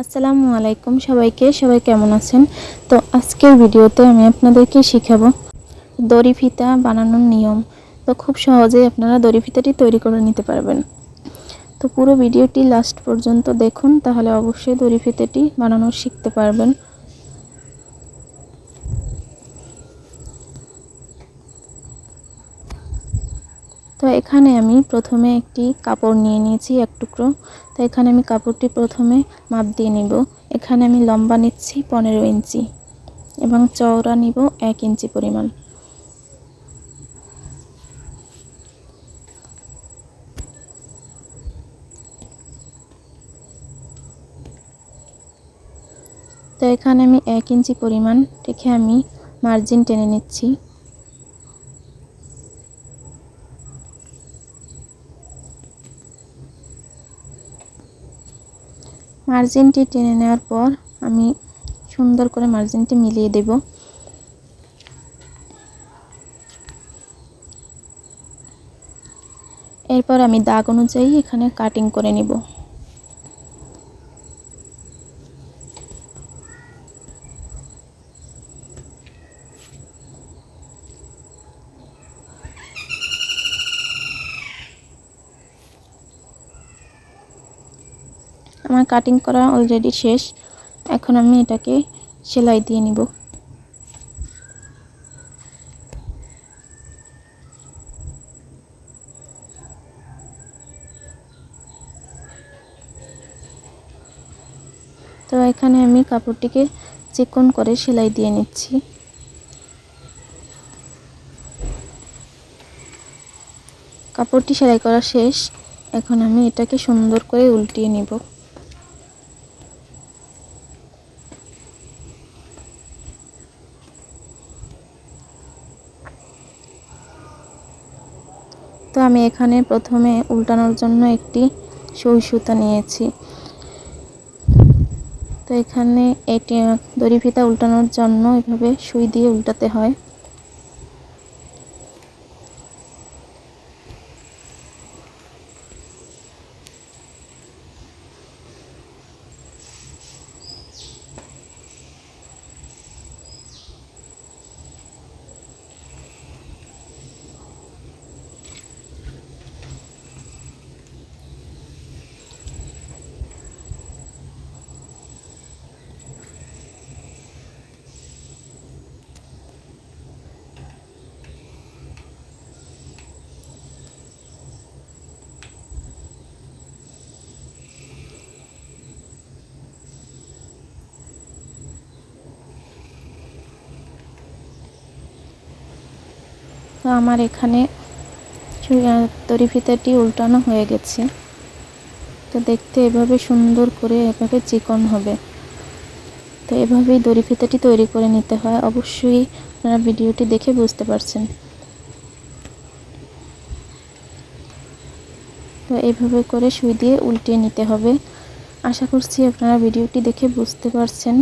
আসসালামু আলাইকুম সবাইকে, সবাই কেমন আছেন? তো আজকের ভিডিওতে আমি আপনাদেরকে শিখাবো দড়ি ফিতা বানানোর নিয়ম। তো খুব সহজেই আপনারা দড়ি ফিতাটি তৈরি করে নিতে পারবেন। তো পুরো ভিডিওটি লাস্ট পর্যন্ত দেখুন, তাহলে অবশ্যই দড়ি ফিতাটি বানানো শিখতে পারবেন। তো এখানে আমি প্রথমে একটি কাপড় নিয়ে নিয়েছি, এক টুকরো। তো এখানে আমি কাপড়টি প্রথমে মাপ দিয়ে নিব। এখানে আমি লম্বা নিচ্ছি পনেরো ইঞ্চি এবং চওড়া নিব এক ইঞ্চি পরিমাণ। তো এখানে আমি এক ইঞ্চি পরিমাণ রেখে আমি মার্জিন টেনে নিচ্ছি। মার্জিনটি টেনে নেওয়ার পর আমি সুন্দর করে মার্জিনটি মিলিয়ে দেব। এরপর আমি দাগ অনুযায়ী এখানে কাটিং করে নিব। আমার কাটিং করা অলরেডি শেষ। এখন আমি এটাকে সেলাই দিয়ে নিব। তো এখানে আমি কাপড়টিকে চিকন করে সেলাই দিয়ে নিচ্ছি। কাপড়টি সেলাই করা শেষ। এখন আমি এটাকে সুন্দর করে উল্টিয়ে নিব। তো আমি এখানে প্রথমে উল্টানোর জন্য একটি সুই সুতা নিয়েছি। তো এখানে এটি, দড়ি ফিতা উল্টানোর জন্য এভাবে সুই দিয়ে উল্টাতে হয়। তো আমার এখানে তরি ফিতাটি উল্টানো হয়ে গেছে। তো দেখতে এভাবে সুন্দর করে এভাবে চিকন হবে। তো এভাবেই দড়ি ফিতাটি তৈরি করে নিতে হয়। অবশ্যই আপনারা ভিডিওটি দেখে বুঝতে পারছেন। তো এইভাবে করে সুই দিয়ে উল্টিয়ে নিতে হবে। আশা করছি আপনারা ভিডিওটি দেখে বুঝতে পারছেন।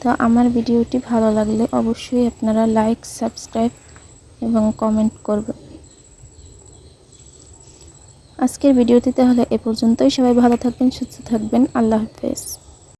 তো আমার ভিডিওটি ভালো লাগলে অবশ্যই আপনারা লাইক, সাবস্ক্রাইব এবং কমেন্ট করবে। আজকের ভিডিওটি তাহলে এ পর্যন্তই। সবাই ভালো থাকবেন, সুস্থ থাকবেন। আল্লাহ হাফেজ।